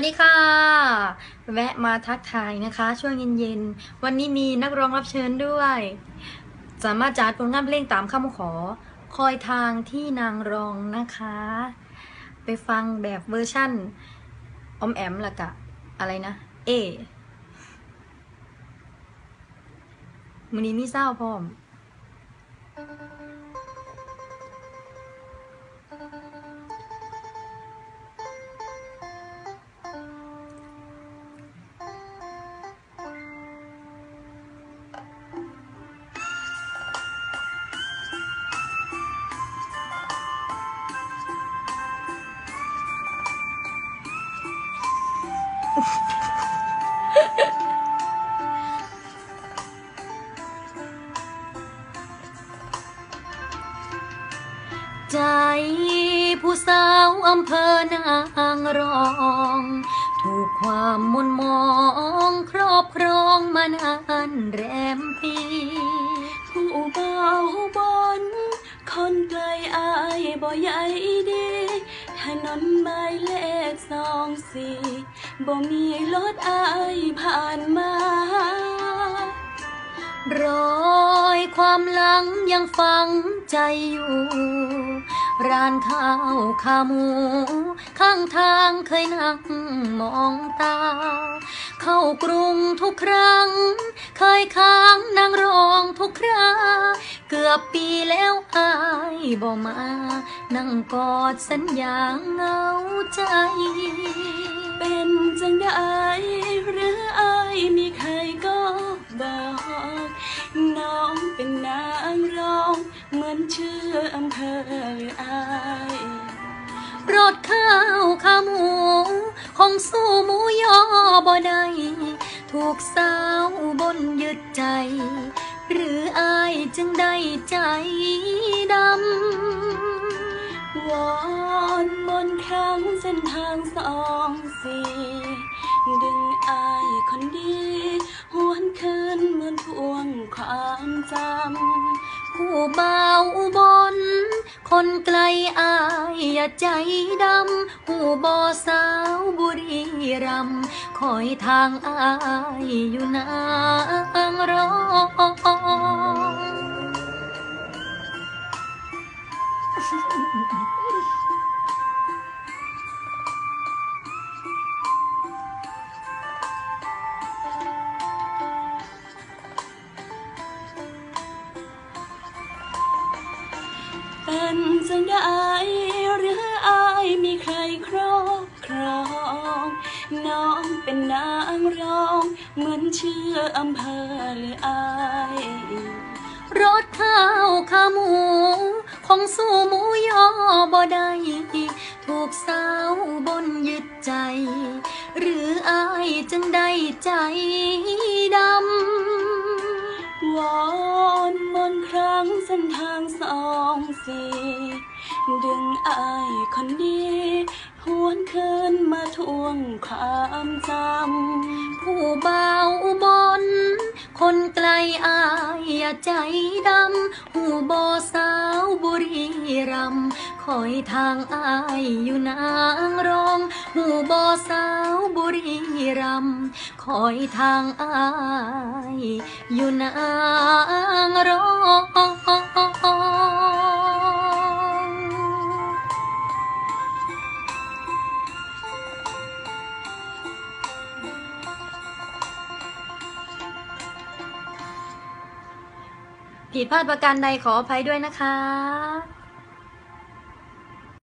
วัสดีค่ะ แวะมาทักทายนะคะ ช่วงเย็นๆ วันนี้มีนักร้องรับเชิญด้วย สามารถจัดผลงานเพลงตามคำขอ คอยทางที่นางรองนะคะ ไปฟังแบบเวอร์ชั่นอมแอมละกะ อะไรนะ เอมือนี้มีเศร้าพร้อม ใจผู้สาวอำเภอนางรอง ถูกความมนมองครอบครองมานานแรมปี ผู้เบาบน คนไกลอายบ่ใหญ่ดี ถนนหมายเลขสองสี่ บ่มีรถอายผ่านมา รอยความหลังยังฝังใจอยู่ ร้านข้าวขาหมู ข้างทางเคยนั่งมองตา เข้ากรุงทุกครั้ง เคยค้างนางรองทุกคราเกือบปีแล้วอายบ่มา นั่งกอดสัญญาเงาใจ เป็นจังได้หรืออายมีใครก็บอกน้องเป็นนางรอง เหมือนชื่ออำเภอหรืออายรถข้าวขาหมูคงสู้หมูยอบ่ได้ถูกสาวบนยึดใจ หรืออายจึงได้ใจดำวอนมนครั้งเส้นทางสอง สีดึงอายคนดีหวนคืนเหมือนทวงความจำผู้เบาอุบนคนไกลอายอย่าใจดำผู้บ่อสาวบุรีรัมคอยทางอายอยู่นางรอง เป็นจังได้หรืออายมีใครครอบครอง น้องเป็นนางรองเหมือนชื่ออำเภอหรืออายรถข้าวขาหมูคงสู้หมูยอบ่ได้ถูกสาวบนยึดใจ หรืออายจึงได้ใจดำวอางสองสี่ดึงอายคนดีหวนคืนมาทวงความจำ ผู้เบาอุบนคนไกลอายอย่าใจดำ หูบอสาวบุรีรัมย์คอยทางอายอยู่นางรอง หูบอสาวบุรีรัมย์คอยทางอายอยู่นางรอง ผิดพลาดประการใดขออภัยด้วยนะคะ